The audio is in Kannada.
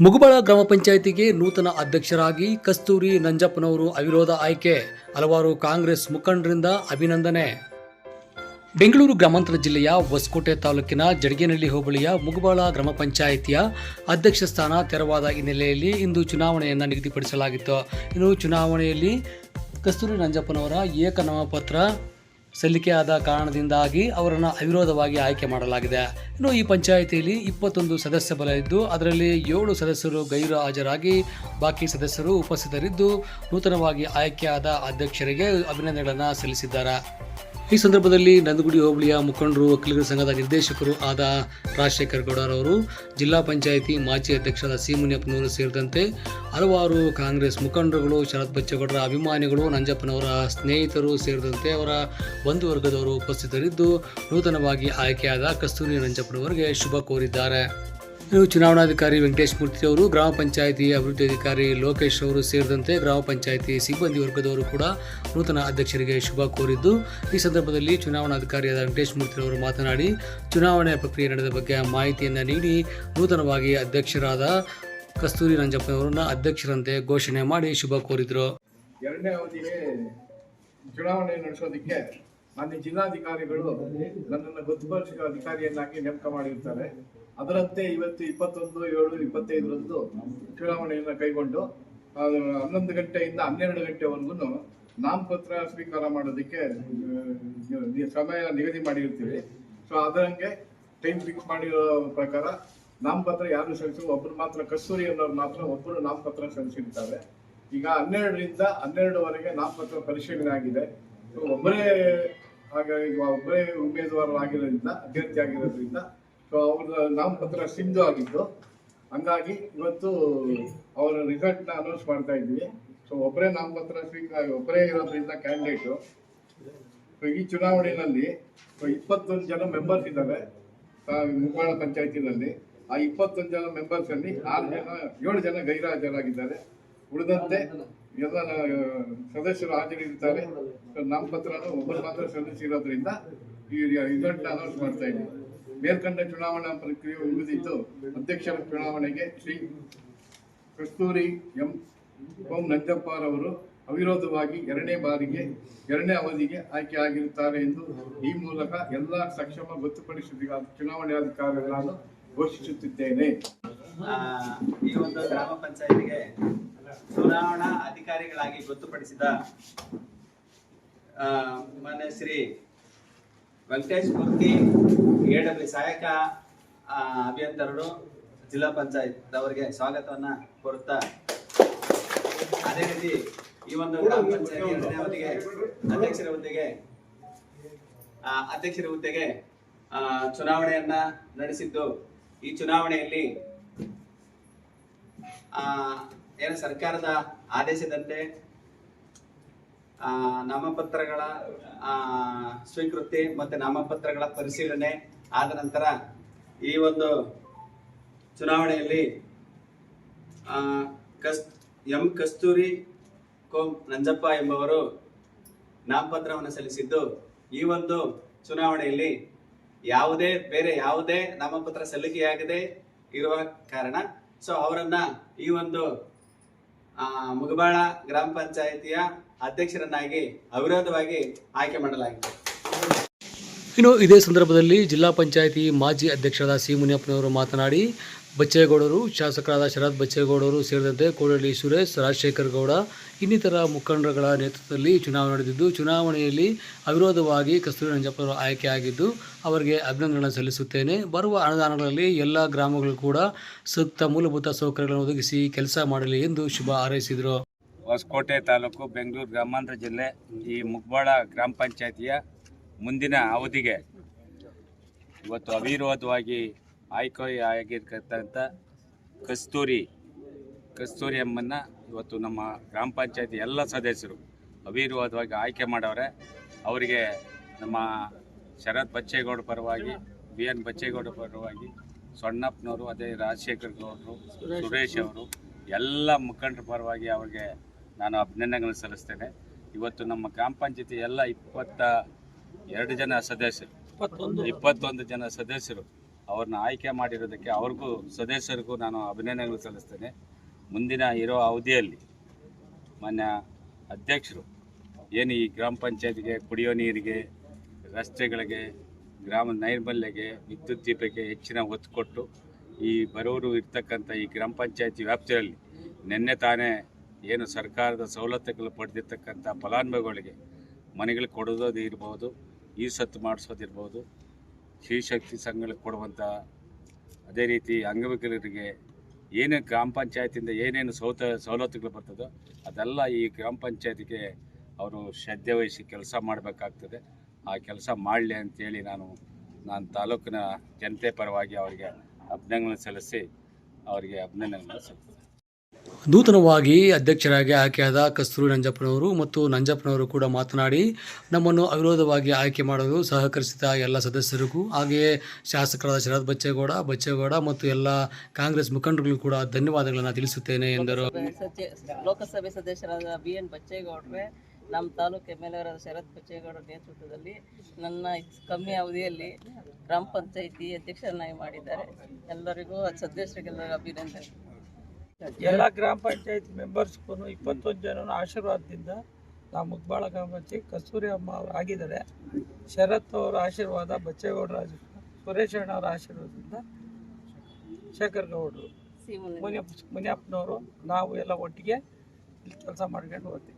ಮುಗುಬಳ ಗ್ರಾಮ ಪಂಚಾಯಿತಿಗೆ ನೂತನ ಅಧ್ಯಕ್ಷರಾಗಿ ಕಸ್ತೂರಿ ನಂಜಪ್ಪನವರು ಅವಿರೋಧ ಆಯ್ಕೆ, ಹಲವಾರು ಕಾಂಗ್ರೆಸ್ ಮುಖಂಡರಿಂದ ಅಭಿನಂದನೆ. ಬೆಂಗಳೂರು ಗ್ರಾಮಾಂತರ ಜಿಲ್ಲೆಯ ಹೊಸಕೋಟೆ ತಾಲೂಕಿನ ಜಡಗೇನಹಳ್ಳಿ ಹೋಬಳಿಯ ಮುಗುಬಾಳ ಗ್ರಾಮ ಪಂಚಾಯಿತಿಯ ಅಧ್ಯಕ್ಷ ಸ್ಥಾನ ತೆರವಾದ ಹಿನ್ನೆಲೆಯಲ್ಲಿ ಇಂದು ಚುನಾವಣೆಯನ್ನು ನಿಗದಿಪಡಿಸಲಾಗಿತ್ತು. ಇನ್ನು ಚುನಾವಣೆಯಲ್ಲಿ ಕಸ್ತೂರಿ ನಂಜಪ್ಪನವರ ಸಲ್ಲಿಕೆಯಾದ ಕಾರಣದಿಂದಾಗಿ ಅವರನ್ನು ಅವಿರೋಧವಾಗಿ ಆಯ್ಕೆ ಮಾಡಲಾಗಿದೆ. ಇನ್ನು ಈ ಪಂಚಾಯಿತಿಯಲ್ಲಿ ಇಪ್ಪತ್ತೊಂದು ಸದಸ್ಯ ಬಲ ಇದ್ದು, ಅದರಲ್ಲಿ ಏಳು ಸದಸ್ಯರು ಗೈರು ಹಾಜರಾಗಿ, ಬಾಕಿ ಸದಸ್ಯರು ಉಪಸ್ಥಿತರಿದ್ದು, ನೂತನವಾಗಿ ಆಯ್ಕೆಯಾದ ಅಧ್ಯಕ್ಷರಿಗೆ ಅಭಿನಂದನೆಗಳನ್ನು ಸಲ್ಲಿಸಿದ್ದಾರೆ. ಈ ಸಂದರ್ಭದಲ್ಲಿ ನಂದಗುಡಿ ಹೋಬಳಿಯ ಮುಖಂಡರು, ವಕೀಲರ ಸಂಘದ ನಿರ್ದೇಶಕರು ಆದ ರಾಜಶೇಖರ್ ಗೌಡರವರು ಜಿಲ್ಲಾ ಪಂಚಾಯಿತಿ ಮಾಜಿ ಅಧ್ಯಕ್ಷರಾದ ಸಿ ಮುನಿಯಪ್ಪನವರು ಸೇರಿದಂತೆ ಹಲವಾರು ಕಾಂಗ್ರೆಸ್ ಮುಖಂಡರುಗಳು, ಶರತ್ ಬಚ್ಚೇಗೌಡರ ಅಭಿಮಾನಿಗಳು, ನಂಜಪ್ಪನವರ ಸ್ನೇಹಿತರು ಸೇರಿದಂತೆ ಅವರ ಬಂಧು ವರ್ಗದವರು ಉಪಸ್ಥಿತರಿದ್ದು, ನೂತನವಾಗಿ ಆಯ್ಕೆಯಾದ ಕಸ್ತೂರಿ ನಂಜಪ್ಪನವರಿಗೆ ಶುಭ ಕೋರಿದ್ದಾರೆ. ಚುನಾವಣಾಧಿಕಾರಿ ವೆಂಕಟೇಶ್ ಮೂರ್ತಿ ಅವರು, ಗ್ರಾಮ ಪಂಚಾಯಿತಿ ಅಭಿವೃದ್ಧಿ ಅಧಿಕಾರಿ ಲೋಕೇಶ್ ಅವರು ಸೇರಿದಂತೆ ಗ್ರಾಮ ಪಂಚಾಯಿತಿ ಸಿಬ್ಬಂದಿ ವರ್ಗದವರು ಕೂಡ ನೂತನ ಅಧ್ಯಕ್ಷರಿಗೆ ಶುಭ ಕೋರಿದ್ದು, ಈ ಸಂದರ್ಭದಲ್ಲಿ ಚುನಾವಣಾಧಿಕಾರಿಯಾದ ವೆಂಕಟೇಶ್ ಮೂರ್ತಿ ಅವರು ಮಾತನಾಡಿ, ಚುನಾವಣೆ ಪ್ರಕ್ರಿಯೆ ನಡೆದ ಬಗ್ಗೆ ಮಾಹಿತಿಯನ್ನು ನೀಡಿ, ನೂತನವಾಗಿ ಅಧ್ಯಕ್ಷರಾದ ಕಸ್ತೂರಿ ನಂಜಪ್ಪನವರನ್ನ ಅಧ್ಯಕ್ಷರಂತೆ ಘೋಷಣೆ ಮಾಡಿ ಶುಭ ಕೋರಿದರು. ಚುನಾವಣೆ ನಡೆಸೋದಕ್ಕೆ ಮಾನ್ಯ ಜಿಲ್ಲಾಧಿಕಾರಿಗಳು ನನ್ನನ್ನು ಗೊತ್ತುಪಡಿಸಿದ ಅಧಿಕಾರಿಯನ್ನಾಗಿ ನೇಮಕ ಮಾಡಿರ್ತಾರೆ. ಅದರಂತೆ ಇವತ್ತು ಇಪ್ಪತ್ತೊಂದು, ಏಳು, ಇಪ್ಪತ್ತೈದರಂದು ಚುನಾವಣೆಯನ್ನು ಕೈಗೊಂಡು ಹನ್ನೊಂದು ಗಂಟೆಯಿಂದ ಹನ್ನೆರಡು ಗಂಟೆವರೆಗೂ ನಾಮಪತ್ರ ಸ್ವೀಕಾರ ಮಾಡೋದಕ್ಕೆ ಸಮಯ ನಿಗದಿ ಮಾಡಿರ್ತೀವಿ. ಸೊ ಅದರಂಗೆ ಟೈಮ್ ಫಿಕ್ಸ್ ಮಾಡಿರೋ ಪ್ರಕಾರ ನಾಮಪತ್ರ ಯಾರು ಸಲ್ಲಿಸೋ ಒಬ್ಬರು ಮಾತ್ರ ಕಸ್ತೂರಿ ಅನ್ನೋರು ಮಾತ್ರ ಒಬ್ಬರು ನಾಮಪತ್ರ ಸಲ್ಲಿಸಿರ್ತಾರೆ. ಈಗ ಹನ್ನೆರಡರಿಂದ ಹನ್ನೆರಡುವರೆಗೆ ನಾಮಪತ್ರ ಪರಿಶೀಲನೆ ಆಗಿದೆ. ಒಬ್ಬರೇ, ಹಾಗಾಗಿ, ಒಬ್ಬರೇ ಉಮೇದುವಾರರು ಆಗಿರೋದ್ರಿಂದ ಅಭ್ಯರ್ಥಿ ಆಗಿರೋದ್ರಿಂದ ಸೊ ಅವ್ರ ನಾಮಪತ್ರ ಸಿಂಧು ಆಗಿದ್ದು. ಹಂಗಾಗಿ ಇವತ್ತು ಅವರ ರಿಸಲ್ಟ್ನ ಅನೌನ್ಸ್ ಮಾಡ್ತಾ ಇದ್ವಿ ಸೊ ಒಬ್ಬರೇ ನಾಮಪತ್ರ ಸ್ವೀಕಾರ ಒಬ್ಬರೇ ಇರೋದ್ರಿಂದ ಕ್ಯಾಂಡಿಡೇಟು ಸೊ ಈ ಚುನಾವಣೆಯಲ್ಲಿ ಸೊ ಇಪ್ಪತ್ತೊಂದು ಜನ ಮೆಂಬರ್ಸ್ ಇದ್ದಾರೆ ನಿರ್ಮಾಣ ಪಂಚಾಯತಿನಲ್ಲಿ. ಆ ಇಪ್ಪತ್ತೊಂದು ಜನ ಮೆಂಬರ್ಸ್ ಅಲ್ಲಿ ಆರು ಜನ, ಏಳು ಜನ ಗೈರಾಜರಾಗಿದ್ದಾರೆ. ಉಳಿದಂತೆ ಎಲ್ಲ ಸದಸ್ಯರು ಹಾಜರಿರ್ತಾರೆ. ನಾಮಪತ್ರನ ಒಬ್ಬರು ಮಾತ್ರ ಸಲ್ಲಿಸಿರೋದ್ರಿಂದ ಈ ರಿಸಲ್ಟ್ ಅನೌನ್ಸ್ ಮಾಡ್ತಾ ಇದ್ದೀವಿ. ಮೇಲ್ಕಂಡ ಚುನಾವಣಾ ಪ್ರಕ್ರಿಯೆ ಮುಗಿದಿದ್ದು ಅಧ್ಯಕ್ಷರ ಚುನಾವಣೆಗೆ ಶ್ರೀ ಕಸ್ತೂರಿ ಎಂ ಓಂ ನಂಜಪ್ಪರವರು ಅವಿರೋಧವಾಗಿ ಎರಡನೇ ಬಾರಿಗೆ, ಎರಡನೇ ಅವಧಿಗೆ ಆಯ್ಕೆ ಆಗಿರುತ್ತಾರೆ ಎಂದು ಈ ಮೂಲಕ ಎಲ್ಲ ಸಕ್ಷಮ ಗೊತ್ತುಪಡಿಸಿದ ಚುನಾವಣಾಧಿಕಾರಿಗಳನ್ನು ಘೋಷಿಸುತ್ತಿದ್ದೇನೆ. ಈ ಒಂದು ಗ್ರಾಮ ಪಂಚಾಯತಿಗೆ ಚುನಾವಣಾ ಅಧಿಕಾರಿಗಳಾಗಿ ಗೊತ್ತುಪಡಿಸಿದ ಮಾನ್ಯ ಶ್ರೀ ವೆಂಕಟೇಶ್ ಮೂರ್ತಿ ಎಡಬ್ಲ್ಯೂ ಸಹಾಯಕ ಆ, ಅಭಿಯಂತರರು ಜಿಲ್ಲಾ ಪಂಚಾಯತ್ ಅವರಿಗೆ ಸ್ವಾಗತವನ್ನ ಕೊಡುತ್ತಾ ಅದೇ ರೀತಿ ಈ ಒಂದು ಗ್ರಾಮ ಪಂಚಾಯತಿ ಅಧ್ಯಕ್ಷರ ಹುದ್ದೆಗೆ ಅಧ್ಯಕ್ಷರ ಹುದ್ದೆಗೆ ಚುನಾವಣೆಯನ್ನ ನಡೆಸಿದ್ದು. ಈ ಚುನಾವಣೆಯಲ್ಲಿ ಆ, ಏನು ಸರ್ಕಾರದ ಆದೇಶದಂತೆ ನಾಮಪತ್ರಗಳ ಸ್ವೀಕೃತಿ ಮತ್ತೆ ನಾಮಪತ್ರಗಳ ಪರಿಶೀಲನೆ ಆದ ನಂತರ ಈ ಒಂದು ಚುನಾವಣೆಯಲ್ಲಿ ಕಸ್, ಎಂ ಕಸ್ತೂರಿ ಕೋಂ ನಂಜಪ್ಪ ಎಂಬವರು ನಾಮಪತ್ರವನ್ನು ಸಲ್ಲಿಸಿದ್ದು, ಈ ಒಂದು ಚುನಾವಣೆಯಲ್ಲಿ ಯಾವುದೇ, ಬೇರೆ ಯಾವುದೇ ನಾಮಪತ್ರ ಸಲ್ಲಿಕೆಯಾಗದೆ ಇರುವ ಕಾರಣ, ಸೊ ಅವರನ್ನ ಈ ಒಂದು ಮುಗಬಾಳ ಗ್ರಾಮ ಪಂಚಾಯಿತಿಯ ಅಧ್ಯಕ್ಷರನ್ನಾಗಿ, ಅವಿರೋಧವಾಗಿ ಆಯ್ಕೆ ಮಾಡಲಾಗಿದೆ. ಇನ್ನು ಇದೇ ಸಂದರ್ಭದಲ್ಲಿ ಜಿಲ್ಲಾ ಪಂಚಾಯಿತಿ ಮಾಜಿ ಅಧ್ಯಕ್ಷರಾದ ಸಿ ಮುನಿಯಪ್ಪನವರು ಮಾತನಾಡಿ, ಬಚ್ಚೇಗೌಡರು ಶಾಸಕರಾದ ಶರತ್ ಬಚ್ಚೇಗೌಡರು ಸೇರಿದಂತೆ ಕೋಡಳ್ಳಿ ಸುರೇಶ್, ರಾಜಶೇಖರ್ ಗೌಡ, ಇನ್ನಿತರ ಮುಖಂಡರುಗಳ ನೇತೃತ್ವದಲ್ಲಿ ಚುನಾವಣೆ ನಡೆದಿದ್ದು, ಚುನಾವಣೆಯಲ್ಲಿ ಅವಿರೋಧವಾಗಿ ಕಸ್ತೂರಿ ನಂಜಪ್ಪನವರು ಆಯ್ಕೆಯಾಗಿದ್ದು ಅವರಿಗೆ ಅಭಿನಂದನೆ ಸಲ್ಲಿಸುತ್ತೇನೆ. ಬರುವ ಅನುದಾನಗಳಲ್ಲಿ ಎಲ್ಲ ಗ್ರಾಮಗಳು ಕೂಡ ಸೂಕ್ತ ಮೂಲಭೂತ ಸೌಕರ್ಯಗಳನ್ನು ಒದಗಿಸಿ ಕೆಲಸ ಮಾಡಲಿ ಎಂದು ಶುಭ ಹಾರೈಸಿದರು. ಹೊಸಕೋಟೆ ತಾಲೂಕು ಬೆಂಗಳೂರು ಗ್ರಾಮಾಂತರ ಜಿಲ್ಲೆ ಈ ಮುಗ್ಬಾಳ ಗ್ರಾಮ ಪಂಚಾಯತಿಯ ಮುಂದಿನ ಅವಧಿಗೆ ಇವತ್ತು ಅವಿರೋಧವಾಗಿ ಆಯ್ಕೆ ಆಗಿರ್ತಕ್ಕಂಥ ಕಸ್ತೂರಿ ಕಸ್ತೂರಿ ಅಮ್ಮನ್ನ ಇವತ್ತು ನಮ್ಮ ಗ್ರಾಮ ಪಂಚಾಯತಿ ಎಲ್ಲ ಸದಸ್ಯರು ಅವಿರೋಧವಾಗಿ ಆಯ್ಕೆ ಮಾಡವ್ರೆ. ಅವರಿಗೆ ನಮ್ಮ ಶರತ್ ಬಚ್ಚೇಗೌಡ ಪರವಾಗಿ ಬಿ ಎನ್ ಬಚ್ಚೇಗೌಡ ಪರವಾಗಿ ಸೊಣ್ಣಪ್ಪನವರು ಅದೇ ರಾಜಶೇಖರ್ ಗೌಡರು ಸುರೇಶ್ ಅವರು ಎಲ್ಲ ಮುಖಂಡರ ಪರವಾಗಿ ಅವ್ರಿಗೆ ನಾನು ಅಭಿನಂದನೆಗಳನ್ನು ಸಲ್ಲಿಸ್ತೇನೆ. ಇವತ್ತು ನಮ್ಮ ಗ್ರಾಮ ಪಂಚಾಯತಿ ಎಲ್ಲ ಇಪ್ಪತ್ತ ಎರಡು ಜನ ಸದಸ್ಯರು ಇಪ್ಪತ್ತೊಂದು. ಜನ ಸದಸ್ಯರು ಅವ್ರನ್ನ ಆಯ್ಕೆ ಮಾಡಿರೋದಕ್ಕೆ ಅವ್ರಿಗೂ ಸದಸ್ಯರಿಗೂ ನಾನು ಅಭಿನಂದನೆಗಳು ಸಲ್ಲಿಸ್ತೇನೆ. ಮುಂದಿನ ಇರೋ ಅವಧಿಯಲ್ಲಿ ಮಾನ್ಯ ಅಧ್ಯಕ್ಷರು ಏನು ಈ ಗ್ರಾಮ ಪಂಚಾಯತಿಗೆ ಕುಡಿಯೋ ನೀರಿಗೆ ರಸ್ತೆಗಳಿಗೆ ಗ್ರಾಮ ನೈರ್ಮಲ್ಯಗೆ ವಿದ್ಯುತ್ ದೀಪಕ್ಕೆ ಹೆಚ್ಚಿನ ಒತ್ತು ಕೊಟ್ಟು ಈ ಬರೋರು ಇರ್ತಕ್ಕಂಥ ಈ ಗ್ರಾಮ ಪಂಚಾಯತಿ ವ್ಯಾಪ್ತಿಯಲ್ಲಿ ನಿನ್ನೆ ತಾನೇ ಏನು ಸರ್ಕಾರದ ಸವಲತ್ತುಗಳು ಪಡೆದಿರ್ತಕ್ಕಂಥ ಫಲಾನುಭವಿಗಳಿಗೆ ಮನೆಗಳಿಗೆ ಕೊಡೋದು ಇರ್ಬೋದು, ಈ ಸತ್ತು ಮಾಡಿಸೋದಿರ್ಬೋದು ಶ್ರೀಶಕ್ತಿ ಸಂಘಗಳಿಗೆ ಕೊಡುವಂಥ ಅದೇ ರೀತಿ ಅಂಗವಿಕಲರಿಗೆ ಏನೇನು ಗ್ರಾಮ ಪಂಚಾಯತಿಯಿಂದ ಏನೇನು ಸೌತ ಸವಲತ್ತುಗಳು ಬರ್ತದೋ ಅದೆಲ್ಲ ಈ ಗ್ರಾಮ ಪಂಚಾಯತಿಗೆ ಅವರು ಶ್ರದ್ಧೆ ವಹಿಸಿ ಕೆಲಸ ಮಾಡಬೇಕಾಗ್ತದೆ. ಆ ಕೆಲಸ ಮಾಡಲಿ ಅಂತೇಳಿ ನಾನು ನಾನು ತಾಲೂಕಿನ ಜನತೆ ಪರವಾಗಿ ಅವರಿಗೆ ಅಭಿನಂದನೆ ಸಲ್ಲಿಸಿ ಅವರಿಗೆ ಅಭಿನಂದನೆ ಸಲ್ಲಿಸ್ತೇನೆ. ನೂತನವಾಗಿ ಅಧ್ಯಕ್ಷರಾಗಿ ಆಯ್ಕೆಯಾದ ಕಸ್ತೂರಿ ನಂಜಪ್ಪನವರು ಮತ್ತು ನಂಜಪ್ಪನವರು ಕೂಡ ಮಾತನಾಡಿ, ನಮ್ಮನ್ನು ಅವಿರೋಧವಾಗಿ ಆಯ್ಕೆ ಮಾಡಲು ಸಹಕರಿಸಿದ ಎಲ್ಲ ಸದಸ್ಯರಿಗೂ, ಹಾಗೆಯೇ ಶಾಸಕರಾದ ಶರತ್ ಬಚ್ಚೇಗೌಡ ಬಚ್ಚೇಗೌಡ ಮತ್ತು ಎಲ್ಲ ಕಾಂಗ್ರೆಸ್ ಮುಖಂಡರಿಗೂ ಕೂಡ ಧನ್ಯವಾದಗಳನ್ನು ತಿಳಿಸುತ್ತೇನೆ ಎಂದರು. ಲೋಕಸಭೆ ಸದಸ್ಯರಾದ ಬಿ ಎನ್ ಬಚ್ಚೇಗೌಡರೇ ನಮ್ಮ ತಾಲೂಕು ಎಂ ಎಲ್ ಎರಾದ ಶರತ್ ಬಚ್ಚೇಗೌಡರ ನೇತೃತ್ವದಲ್ಲಿ ನನ್ನ ಕಮ್ಮಿ ಅವಧಿಯಲ್ಲಿ ಗ್ರಾಮ ಪಂಚಾಯಿತಿ ಅಧ್ಯಕ್ಷರನ್ನಾಗಿ ಮಾಡಿದ್ದಾರೆ. ಎಲ್ಲರಿಗೂ ಸದಸ್ಯರಿಗೆಲ್ಲರಿಗೂ ಅಭಿನಂದನೆ. ಎಲ್ಲ ಗ್ರಾಮ ಪಂಚಾಯತ್ ಮೆಂಬರ್ಸ್ಗೂ ಇಪ್ಪತ್ತೊಂದು ಜನ ಆಶೀರ್ವಾದದಿಂದ ನಾವು ಮುಗ್ಬಾಳ ಗ್ರಾಮ ಪಂಚಾಯತ್ ಕಸ್ತೂರಿ ಅಮ್ಮ ಅವರು ಆಗಿದ್ದಾರೆ. ಶರತ್ ಅವರ ಆಶೀರ್ವಾದ ಬಚ್ಚೇಗೌಡರ ಸುರೇಶ್ ಸುರೇಶ್ ಅಣ್ಣವರ ಆಶೀರ್ವಾದದಿಂದ ಶೇಖರ್ ಗೌಡರು, ಮುನಿಯಪ್ಪ, ಮುನಿಯಪ್ಪನವರು ನಾವು ಎಲ್ಲ ಒಟ್ಟಿಗೆ ಕೆಲಸ ಮಾಡ್ಕೊಂಡು ಹೋಗ್ತೀವಿ.